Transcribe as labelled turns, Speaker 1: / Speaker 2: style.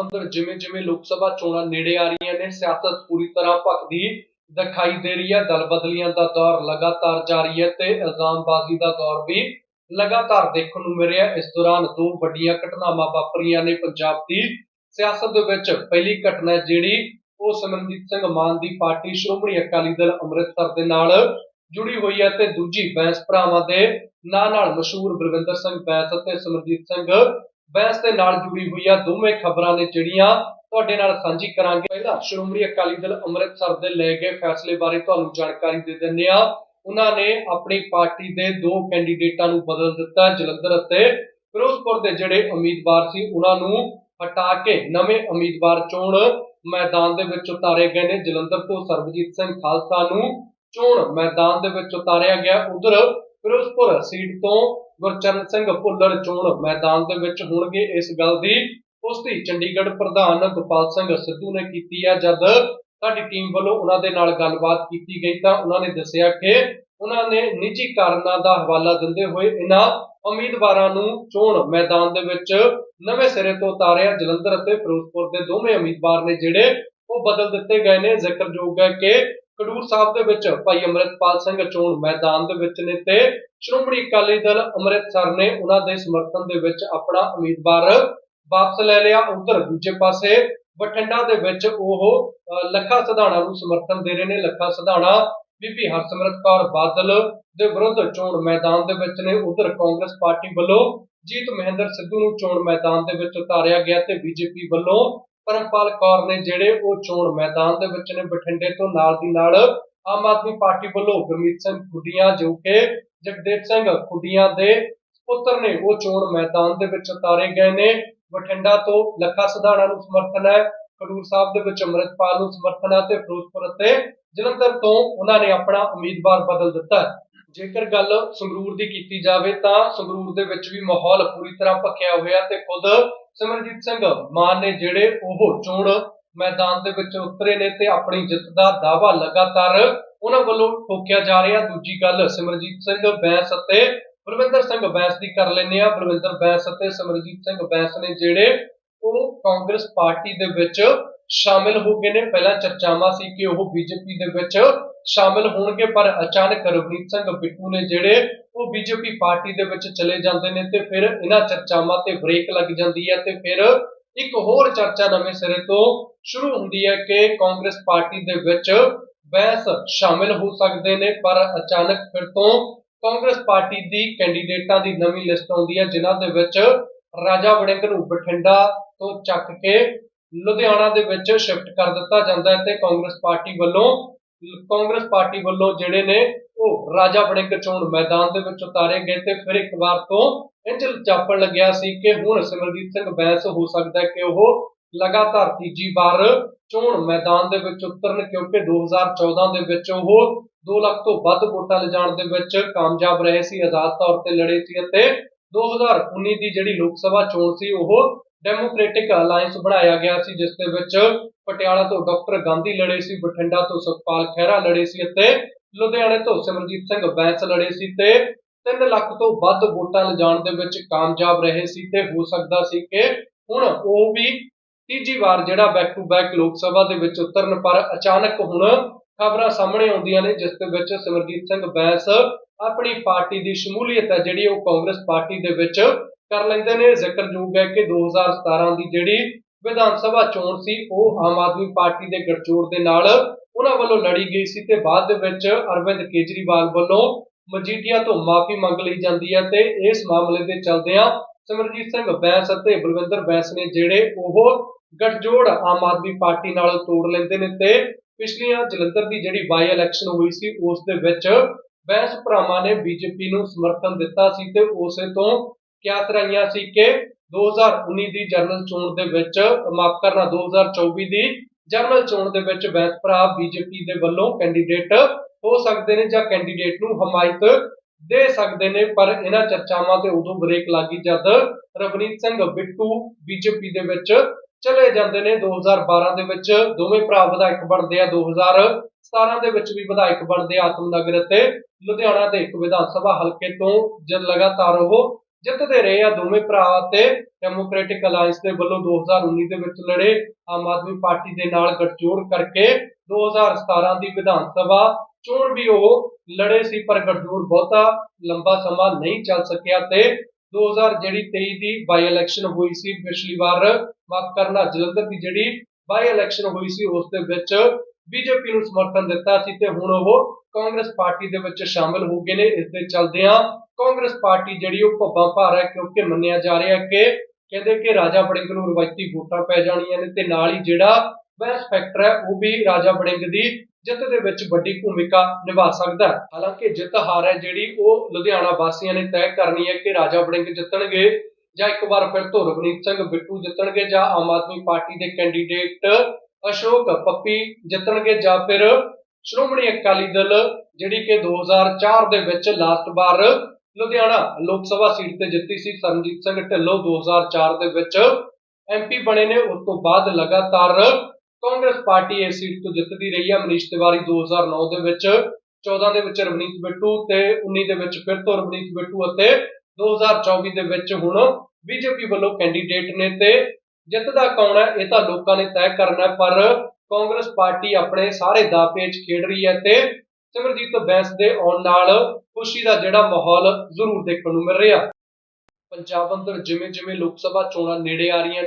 Speaker 1: ਅੰਦਰ ਜਿਵੇਂ ਜਿਵੇਂ ਲੋਕ ਸਭਾ ਚੋਣਾਂ ਨੇੜੇ ਆ ਰਹੀਆਂ ਨੇ, ਸਿਆਸਤ ਪੂਰੀ ਤਰ੍ਹਾਂ ਭਖਦੀ ਦਿਖਾਈ ਦੇ ਰਹੀ ਹੈ। ਦਲ ਬਦਲੀਆਂ ਦਾ ਦੌਰ ਲਗਾਤਾਰ ਜਾਰੀ ਹੈ ਤੇ ਇਲਜ਼ਾਮਬਾਜ਼ੀ ਦਾ ਦੌਰ ਵੀ ਲਗਾਤਾਰ ਦੇਖਣ ਨੂੰ ਮਿਲ ਰਿਹਾ ਇਸ ਦੌਰਾਨ ਦੋ ਵੱਡੀਆਂ ਘਟਨਾਵਾਂ ਵਾਪਰੀਆਂ ਨੇ ਪੰਜਾਬ ਦੀ। ਸਿਆਸਤ ਦੇ ਵਿੱਚ ਪਹਿਲੀ ਘਟਨਾ ਜਿਹੜੀ ਉਹ ਸਿਮਰਨਜੀਤ ਸਿੰਘ ਮਾਨ ਦੀ ਪਾਰਟੀ ਸ਼੍ਰੋਮਣੀ ਅਕਾਲੀ ਦਲ ਅੰਮ੍ਰਿਤਸਰ ਦੇ ਨਾਲ ਜੁੜੀ ਹੋਈ ਹੈ ਤੇ ਦੂਜੀ ਬੈਂਸ ਭਰਾਵਾਂ ਦੇ ਨਾਂ ਨਾਲ ਮਸ਼ਹੂਰ ਬਲਵਿੰਦਰ ਸਿੰਘ ਬੈਂਸ ਅਤੇ ਸਿਮਰਜੀਤ ਸਿੰਘ ਬੈਂਸ ਦੇ ਨਾਲ ਜੁੜੀ ਹੋਈ ਆ ਦੋਵੇਂ ਖਬਰਾਂ ਨੇ ਜਿਹੜੀਆਂ ਤੁਹਾਡੇ ਨਾਲ ਸਾਂਝੀ ਕਰਾਂਗੇ। ਪਹਿਲਾਂ ਸ਼੍ਰੋਮਣੀ ਅਕਾਲੀ ਦਲ ਅੰਮ੍ਰਿਤਸਰ ਦੇ ਲਏ ਗਏ ਫੈਸਲੇ ਬਾਰੇ ਤੁਹਾਨੂੰ ਜਾਣਕਾਰੀ ਦੇ ਦਿੰਦੇ ਆ ਉਹਨਾਂ ਨੇ ਆਪਣੀ ਪਾਰਟੀ ਦੇ ਦੋ ਕੈਂਡੀਡੇਟਾਂ ਨੂੰ ਬਦਲ ਦਿੱਤਾ, ਜਲੰਧਰ ਅਤੇ ਫਿਰੋਜ਼ਪੁਰ ਦੇ ਜਿਹੜੇ ਉਮੀਦਵਾਰ ਸੀ, ਉਹਨਾਂ ਨੂੰ ਹਟਾ ਕੇ ਨਵੇਂ ਉਮੀਦਵਾਰ ਚੋਣ ਮੈਦਾਨ ਦੇ ਵਿੱਚ ਉਤਾਰੇ ਗਏ ਨੇ। ਜਲੰਧਰ ਤੋਂ ਸਰਬਜੀਤ ਸਿੰਘ ਖਾਲਸਾ ਨੂੰ ਚੋਣ ਮੈਦਾਨ ਦੇ ਵਿੱਚ ਉਤਾਰਿਆ ਗਿਆ। ਉਧਰ ਫਿਰੋਜ਼ਪੁਰ ਸੀਟ ਤੋਂ ਗੁਰਚਰਨ ਸਿੰਘ ਭੁੱਲਰ ਚੋਣ ਮੈਦਾਨ ਦੇ ਵਿੱਚ ਹੋਣਗੇ। ਇਸ ਗੱਲ ਦੀ ਪੁਸ਼ਟੀ ਚੰਡੀਗੜ੍ਹ ਪ੍ਰਧਾਨ ਗੋਪਾਲ ਸਿੰਘ ਸਿੱਧੂ ਨੇ ਕੀਤੀ ਹੈ। ਜਦ ਸਾਡੀ ਟੀਮ ਵੱਲੋਂ ਉਹਨਾਂ ਦੇ ਨਾਲ ਗੱਲਬਾਤ ਕੀਤੀ ਗਈ ਤਾਂ ਉਹਨਾਂ ਨੇ ਦੱਸਿਆ ਕਿ ਉਹਨਾਂ ਨੇ ਨਿੱਜੀ ਕਾਰਨਾਂ ਦਾ ਹਵਾਲਾ ਦਿੰਦੇ ਹੋਏ ਇਹਨਾਂ ਉਮੀਦਵਾਰਾਂ ਨੂੰ ਚੋਣ ਮੈਦਾਨ ਦੇ ਵਿੱਚ ਨਵੇਂ ਸਿਰੇ ਤੋਂ ਉਤਾਰਿਆ। ਜਲੰਧਰ ਅਤੇ ਫਿਰੋਜ਼ਪੁਰ ਦੇ ਦੋਵੇਂ ਉਮੀਦਵਾਰ ਨੇ ਜਿਹੜੇ ਉਹ ਬਦਲ ਦਿੱਤੇ ਗਏ ਨੇ। ਜ਼ਿਕਰਯੋਗ ਹੈ ਕਿ ਖਡੂਰ ਸਾਹਿਬ ਦੇ ਵਿੱਚ ਭਾਈ ਅਮਰਿਤਪਾਲ ਸਿੰਘ ਚੋਣ ਮੈਦਾਨ ਦੇ ਵਿੱਚ ਨੇ ਤੇ ਸ਼੍ਰੋਮਣੀ ਅਕਾਲੀ ਦਲ ਅੰਮ੍ਰਿਤਸਰ ਨੇ ਉਹਨਾਂ ਦੇ ਸਮਰਥਨ ਦੇ ਵਿੱਚ ਆਪਣਾ ਉਮੀਦਵਾਰ ਵਾਪਸ ਲੈ ਲਿਆ। ਉਧਰ ਦੂਜੇ ਪਾਸੇ ਬਠਿੰਡਾ ਦੇ ਵਿੱਚ ਉਹ ਅਹ, ਲੱਖਾ ਸਧਾਣਾ ਨੂੰ ਸਮਰਥਨ ਦੇ ਰਹੇ ਨੇ। ਲੱਖਾ ਸਧਾਣਾ ਬੀਬੀ ਹਰਸਿਮਰਤ ਕੌਰ ਬਾਦਲ ਦੇ ਵਿਰੁੱਧ ਚੋਣ ਮੈਦਾਨ ਦੇ ਵਿੱਚ ਨੇ। ਉਧਰ ਕਾਂਗਰਸ ਪਾਰਟੀ ਵੱਲੋਂ ਜੀਤ ਮਹਿੰਦਰ ਸਿੱਧੂ ਨੂੰ ਚੋਣ ਮੈਦਾਨ ਦੇ ਵਿੱਚ ਉਤਾਰਿਆ ਗਿਆ ਤੇ ਬੀਜੇਪੀ ਵੱਲੋਂ ਪਰਮਪਾਲ ਕੌਰ ਨੇ ਜਿਹੜੇ ਉਹ ਚੋਣ ਮੈਦਾਨ ਦੇ ਵਿੱਚ ਨੇ ਬਠਿੰਡੇ ਤੋਂ ਨਾਲ ਦੀ ਨਾਲ ਆਮ ਆਦਮੀ ਪਾਰਟੀ ਵੱਲੋਂ ਗੁਰਮੀਤ ਸਿੰਘ ਖੁੱਡੀਆਂ, ਜੋ ਕਿ ਜਗਦੇਵ ਸਿੰਘ ਖੁੱਡੀਆਂ ਦੇ ਪੁੱਤਰ ਨੇ, ਉਹ ਚੋਣ ਮੈਦਾਨ ਦੇ ਵਿੱਚ ਉਤਾਰੇ ਗਏ ਨੇ। ਬਠਿੰਡਾ ਤੋਂ ਲੱਖਾ ਸਧਾਣਾ ਨੂੰ ਸਮਰਥਨ ਹੈ। ਖਡੂਰ ਸਾਹਿਬ ਦੇ ਵਿੱਚ ਅੰਮ੍ਰਿਤਪਾਲ ਨੂੰ ਸਮਰਥਨ ਹੈ ਤੇ ਫਿਰੋਜ਼ਪੁਰ ਅਤੇ ਜਲੰਧਰ ਤੋਂ ਉਹਨਾਂ ਨੇ ਆਪਣਾ ਉਮੀਦਵਾਰ ਬਦਲ ਦਿੱਤਾ ਜੇਕਰ ਗੱਲ ਸੰਗਰੂਰ ਦੀ ਕੀਤੀ ਜਾਵੇ ਤਾਂ ਸੰਗਰੂਰ ਦੇ ਵਿੱਚ ਵੀ ਮਾਹੌਲ ਪੂਰੀ ਤਰ੍ਹਾਂ ਭਖਿਆ ਹੋਇਆ ਤੇ ਖੁਦ ਸਿਮਰਜੀਤ ਸਿੰਘ, ਮਾਨ ਨੇ ਜਿਹੜੇ ਉਹ ਚੋਣ ਮੈਦਾਨ ਦੇ ਵਿੱਚ ਉਤਰੇ ਨੇ ਤੇ ਆਪਣੀ ਜਿੱਤ ਦਾ ਦਾਅਵਾ ਲਗਾਤਾਰ ਉਹਨਾਂ ਵੱਲੋਂ ਠੋਕਿਆ ਜਾ ਰਿਹਾ। ਦੂਜੀ ਗੱਲ ਸਿਮਰਜੀਤ ਸਿੰਘ ਬੈਂਸ ਅਤੇ ਬਲਵਿੰਦਰ ਸਿੰਘ ਬੈਂਸ ਦੀ ਕਰ ਲੈਂਦੇ ਆ ਬਲਵਿੰਦਰ ਬੈਂਸ ਅਤੇ ਸਿਮਰਜੀਤ ਸਿੰਘ ਬੈਂਸ ਨੇ ਜਿਹੜੇ ਉਹ ਕਾਂਗਰਸ ਪਾਰਟੀ ਦੇ ਵਿੱਚ ਸ਼ਾਮਿਲ ਹੋ ਗਏ ਨੇ। ਪਹਿਲਾਂ ਚਰਚਾਵਾਂ ਸੀ ਕਿ ਉਹ ਬੀਜੇਪੀ ਦੇ ਵਿੱਚ ਸ਼ਾਮਿਲ ਹੋਣਗੇ, ਪਰ ਅਚਾਨਕ ਰਵਨੀਤ ਸਿੰਘ ਬਿੱਟੂ ਨੇ ਜਿਹੜੇ ਉਹ ਬੀਜੇਪੀ ਪਾਰਟੀ ਦੇ ਵਿੱਚ ਚਲੇ ਜਾਂਦੇ ਨੇ ਤੇ ਫਿਰ ਇਹਨਾਂ ਚਰਚਾਵਾਂ ਤੇ ਬ੍ਰੇਕ ਲੱਗ ਜਾਂਦੀ ਹੈ ਤੇ ਫਿਰ ਇੱਕ ਹੋਰ ਚਰਚਾ ਨਵੇਂ ਸਿਰੇ ਤੋਂ ਸ਼ੁਰੂ ਹੁੰਦੀ ਹੈ ਕਿ ਕਾਂਗਰਸ ਪਾਰਟੀ ਦੇ ਵਿੱਚ ਬੈਂਸ ਸ਼ਾਮਿਲ ਹੋ ਸਕਦੇ ਨੇ, ਪਰ ਅਚਾਨਕ ਫਿਰ ਤੋਂ ਕਾਂਗਰਸ ਪਾਰਟੀ ਦੀ ਕੈਂਡੀਡੇਟਾਂ ਦੀ ਨਵੀਂ ਲਿਸਟ ਆਉਂਦੀ ਹੈ, ਜਿਨ੍ਹਾਂ ਦੇ ਵਿੱਚ ਰਾਜਾ ਵੜਿੰਗ ਨੂੰ ਬਠਿੰਡਾ ਤੋਂ ਚੱਕ ਕੇ ਲੁਧਿਆਣਾ ਦੇ ਵਿੱਚ ਸ਼ਿਫਟ ਕਰ ਦਿੱਤਾ ਜਾਂਦਾ ਹੈ ਤੇ ਕਾਂਗਰਸ ਪਾਰਟੀ ਵੱਲੋਂ ਕਾਂਗਰਸ ਪਾਰਟੀ ਵੱਲੋਂ ਜਿਹੜੇ ਨੇ ਉਹ ਰਾਜਾ ਵੜਿੰਗ ਚੋਣ ਮੈਦਾਨ ਦੇ ਵਿੱਚ ਉਤਾਰੇ ਗਏ ਤੇ ਫਿਰ ਇੱਕ ਵਾਰ ਤੋਂ ਇੰਜ ਚਾਪਣ ਲੱਗਿਆ ਸੀ ਕਿ ਹੁਣ ਸਿਮਰਜੀਤ ਸਿੰਘ ਬੈਂਸ ਹੋ ਸਕਦਾ ਕਿ ਉਹ ਲਗਾਤਾਰ ਤੀਜੀ ਵਾਰ ਚੋਣ ਮੈਦਾਨ ਦੇ ਵਿੱਚ ਉਤਰਨ ਕਿਉਂਕਿ 2014 ਦੇ ਵਿੱਚ ਉਹ 2 ਲੱਖ ਤੋਂ ਵੱਧ ਵੋਟਾਂ ਲਿਜਾਣ ਦੇ ਵਿੱਚ ਕਾਮਯਾਬ ਰਹੇ ਸੀ, ਆਜ਼ਾਦ ਤੌਰ ਤੇ ਲੜੇ ਸੀ ਅਤੇ 2019 ਦੀ ਜਿਹੜੀ ਲੋਕ ਸਭਾ ਚੋਣ ਸੀ, ਉਹ ਡੈਮੋਕ੍ਰੈਟਿਕ ਅਲਾਈਅੰਸ ਬਣਾਇਆ ਗਿਆ ਸੀ, ਜਿਸ ਦੇ ਵਿੱਚ ਪਟਿਆਲਾ ਤੋਂ ਡਾਕਟਰ ਗਾਂਧੀ ਲੜੇ ਸੀ, ਬਠਿੰਡਾ ਤੋਂ ਸੁਖਪਾਲ ਖਹਿਰਾ ਲੜੇ ਸੀ ਅਤੇ ਲੁਧਿਆਣੇ ਤੋਂ ਸਿਮਰਜੀਤ ਸਿੰਘ ਬੈਂਸ ਲੜੇ ਸੀ ਤੇ 3 ਲੱਖ ਤੋਂ ਵੱਧ ਵੋਟਾਂ ਲਿਜਾਣ ਦੇ ਵਿੱਚ ਕਾਮਯਾਬ ਰਹੇ ਸੀ ਤੇ ਹੋ ਸਕਦਾ ਸੀ ਕਿ ਹੁਣ ਉਹ ਵੀ ਤੀਜੀ ਵਾਰ ਜਿਹੜਾ ਬੈਕ ਟੂ ਬੈਕ ਲੋਕ ਸਭਾ ਦੇ ਵਿੱਚ ਉਤਰਨ, ਪਰ ਅਚਾਨਕ ਹੁਣ ਖਬਰਾਂ ਸਾਹਮਣੇ ਆਉਂਦੀਆਂ ਨੇ, ਜਿਸ ਦੇ ਵਿੱਚ ਸਿਮਰਜੀਤ ਸਿੰਘ ਬੈਂਸ ਆਪਣੀ ਪਾਰਟੀ ਦੀ ਸ਼ਮੂਲੀਅਤ ਹੈ, ਜਿਹੜੀ ਉਹ ਕਾਂਗਰਸ ਪਾਰਟੀ ਦੇ ਵਿੱਚ ਕਰ ਲੈਂਦੇ ਨੇ। ਜ਼ਿਕਰਯੋਗ ਹੈ ਕਿ 2017 ਦੀ ਜਿਹੜੀ ਵਿਧਾਨ ਸਭਾ ਚੋਣ ਸੀ, ਉਹ ਆਮ ਆਦਮੀ ਪਾਰਟੀ ਦੇ ਗਠਜੋੜ ਦੇ ਨਾਲ ਉਹਨਾਂ ਵੱਲੋਂ ਲੜੀ ਗਈ ਸੀ ਤੇ ਬਾਅਦ ਦੇ ਵਿੱਚ ਅਰਵਿੰਦ ਕੇਜਰੀਵਾਲ ਵੱਲੋਂ ਮਜੀਠੀਆ ਤੋਂ ਮਾਫੀ ਮੰਗ ਲਈ ਜਾਂਦੀ ਹੈ ਤੇ ਇਸ ਮਾਮਲੇ ਦੇ ਚਲਦਿਆਂ ਸਿਮਰਜੀਤ ਸਿੰਘ ਬੈਂਸ ਅਤੇ ਬਲਵਿੰਦਰ ਬੈਂਸ ਨੇ ਜਿਹੜੇ ਉਹ ਗਠਜੋੜ ਆਮ ਆਦਮੀ ਪਾਰਟੀ ਨਾਲ ਤੋੜ ਲੈਂਦੇ ਨੇ ਤੇ ਪਿਛਲੀਆਂ ਜਲੰਧਰ ਦੀ ਜਿਹੜੀ ਬਾਈ ਇਲੈਕਸ਼ਨ ਹੋਈ ਸੀ, ਉਸ ਦੇ ਵਿੱਚ ਬੈਂਸ ਭਰਾਵਾਂ ਨੇ ਬੀਜੇਪੀ ਨੂੰ ਸਮਰਥਨ ਦਿੱਤਾ ਸੀ ਤੇ ਉਸੇ ਤੋਂ ਕਿਆਸ ਰਹੀਆਂ ਸੀ ਕਿ 2019 ਦੀ ਜਨਰਲ ਚੋਣ ਦੇ ਵਿੱਚ, ਮਾਫ ਕਰਨਾ 2024 ਦੀ ਜਨਰਲ ਚੋਣ ਦੇ ਵਿੱਚ ਬੈਂਸ ਭਰਾ ਬੀਜੇਪੀ ਦੇ ਵੱਲੋਂ ਕੈਂਡੀਡੇਟ ਹੋ ਸਕਦੇ ਨੇ ਜਾਂ ਕੈਂਡੀਡੇਟ ਨੂੰ ਹਮਾਇਤ ਦੇ ਸਕਦੇ ਨੇ, ਪਰ ਇਹਨਾਂ ਚਰਚਾਵਾਂ ਤੇ ਉਦੋਂ ਬ੍ਰੇਕ ਲੱਗੀ ਜਦ ਰਵਨੀਤ ਸਿੰਘ ਬਿੱਟੂ ਬੀਜੇਪੀ ਦੇ ਵਿੱਚ ਚਲੇ ਜਾਂਦੇ ਨੇ। 2012 ਦੇ ਵਿੱਚ ਦੋਵੇਂ ਭਰਾ ਵਿਧਾਇਕ ਬਣਦੇ ਆ। 2017 ਦੇ ਵਿੱਚ ਵੀ ਵਿਧਾਇਕ ਬਣਦੇ ਆਤਮ ਨਗਰ ਅਤੇ ਲੁਧਿਆਣਾ ਦੇ ਇੱਕ ਵਿਧਾਨ ਸਭਾ ਹਲਕੇ ਤੋਂ। ਜਦ ਲਗਾਤਾਰ ਉਹ ਜਿੱਤਦੇ ਰਹੇ ਆ ਦੋਵੇਂ ਭਰਾ ਤੇ ਡੈਮੋਕ੍ਰੈਟਿਕ ਅਲਾਈਅੰਸ ਦੇ ਵੱਲੋਂ 2019 ਦੇ ਵਿੱਚ ਲੜੇ ਆਮ ਆਦਮੀ ਪਾਰਟੀ ਦੇ ਨਾਲ ਗੱਠਜੋੜ ਕਰਕੇ 2017 ਦੀ ਵਿਧਾਨ ਸਭਾ ਚੋਣ ਵੀ ਉਹ ਲੜੇ ਸੀ, ਪਰ ਗੱਠਜੋੜ ਬਹੁਤਾ ਲੰਬਾ ਸਮਾਂ ਨਹੀਂ ਚੱਲ ਸਕਿਆ ਤੇ 2000 ਜਿਹੜੀ 23 ਦੀ ਬਾਈ ਇਲੈਕਸ਼ਨ ਹੋਈ ਸੀ, ਪਿਛਲੀ ਵਾਰ ਮਾਫ ਕਰਨਾ ਜਲੰਧਰ ਦੀ ਜਿਹੜੀ ਬਾਈ ਇਲੈਕਸ਼ਨ ਹੋਈ ਸੀ, ਉਸ ਦੇ ਵਿੱਚ ਬੀਜੇਪੀ ਨੂੰ ਸਮਰਥਨ ਦਿੱਤਾ ਸੀ ਤੇ ਹੁਣ ਉਹ ਕਾਂਗਰਸ ਪਾਰਟੀ ਦੇ ਵਿੱਚ ਸ਼ਾਮਲ ਹੋ ਗਏ ਨੇ। ਇਸ ਦੇ ਚਲਦਿਆਂ ਕਾਂਗਰਸ ਪਾਰਟੀ ਜਿਹੜੀ ਉਹ ਭੱਬਾਂ ਭਾਰ ਹੈ ਕਿਉਂਕਿ ਮੰਨਿਆ ਜਾ ਰਿਹਾ ਕਿ ਕਹਿੰਦੇ ਕਿ ਰਾਜਾ ਵੜਿੰਗ ਨੂੰ ਰਵਾਇਤੀ ਵੋਟਾਂ ਪੈ ਜਾਣੀਆਂ ਨੇ ਤੇ ਨਾਲ ਹੀ ਜਿਹੜਾ ਬੈਸ ਫੈਕਟਰ ਹੈ ਉਹ ਵੀ ਰਾਜਾ ਬੜਿੰਗ ਦੀ ਜਿੱਤ ਦੇ ਵਿੱਚ ਵੱਡੀ ਭੂਮਿਕਾ ਨਿਭਾ ਸਕਦਾ ਹੈ। ਹਾਲਾਂਕਿ ਜਿੱਤ ਹਾਰ ਹੈ ਜਿਹੜੀ ਉਹ ਲੁਧਿਆਣਾ ਵਾਸੀਆਂ ਨੇ ਤੈਅ ਕਰਨੀ ਹੈ ਕਿ ਰਾਜਾ ਬੜਿੰਗ ਜਿੱਤਣਗੇ ਜਾਂ ਇੱਕ ਵਾਰ ਫਿਰ ਤੋਂ ਰਵਨੀਤ ਸਿੰਘ ਬਿੱਟੂ ਜਿੱਤਣਗੇ ਜਾਂ ਆਮ ਆਦਮੀ ਪਾਰਟੀ ਦੇ ਕੈਂਡੀਡੇਟ ਅਸ਼ੋਕ ਪੱਪੀ ਜਿੱਤਣਗੇ ਜਾਂ ਫਿਰ ਸ਼੍ਰੋਮਣੀ ਅਕਾਲੀ ਦਲ, ਜਿਹੜੀ ਕਿ 2004 ਦੇ ਵਿੱਚ ਲਾਸਟ ਵਾਰ ਲੁਧਿਆਣਾ ਲੋਕ ਸਭਾ ਸੀਟ ਤੇ ਜਿੱਤੀ ਸੀ, ਸਰਨਜੀਤ ਸਿੰਘ ਢਿੱਲੋਂ 2004 ਦੇ ਵਿੱਚ ਐਮਪੀ ਬਣੇ ਨੇ। ਉਸ ਤੋਂ ਬਾਅਦ ਲਗਾਤਾਰ ਕਾਂਗਰਸ ਪਾਰਟੀ ਇਸ ਸੀਟ ਤੋਂ ਜਿੱਤਦੀ ਰਹੀ ਹੈ ਮਨੀਸ਼ ਤਿਵਾਰੀ 2009 ਦੇ ਵਿੱਚ 14 ਦੇ ਵਿੱਚ ਰਵਨੀਤ ਬਿੱਟੂ ਤੇ 19 ਦੇ ਵਿੱਚ ਫਿਰ ਤੋਂ ਰਵਨੀਤ ਬਿੱਟੂ ਅਤੇ 2024 ਦੇ ਵਿੱਚ ਹੁਣ ਬੀਜੇਪੀ ਵੱਲੋਂ ਕੈਂਡੀਡੇਟ ਨੇ ਤੇ ਜਿੱਤ ਦਾ ਕੌਣ ਹੈ, ਇਹ ਤਾਂ ਲੋਕਾਂ ਨੇ ਤੈਅ ਕਰਨਾ ਪਰ ਕਾਂਗਰਸ ਪਾਰਟੀ ਆਪਣੇ ਸਾਰੇ ਦਾਅਪੇਚ ਖੇਡ ਰਹੀ ਹੈ ਤੇ ਸਿਮਰਜੀਤ ਬੈਂਸ ਦੇ ਆਉਣ ਨਾਲ ਖੁਸ਼ੀ ਦਾ ਜਿਹੜਾ ਮਾਹੌਲ ਜ਼ਰੂਰ ਦੇਖਣ ਨੂੰ ਮਿਲ ਰਿਹਾ। ਪੰਜਾਬ ਅੰਦਰ ਜਿਵੇਂ ਜਿਵੇਂ ਲੋਕ ਸਭਾ ਚੋਣਾਂ ਨੇੜੇ ਆ ਰਹੀਆਂ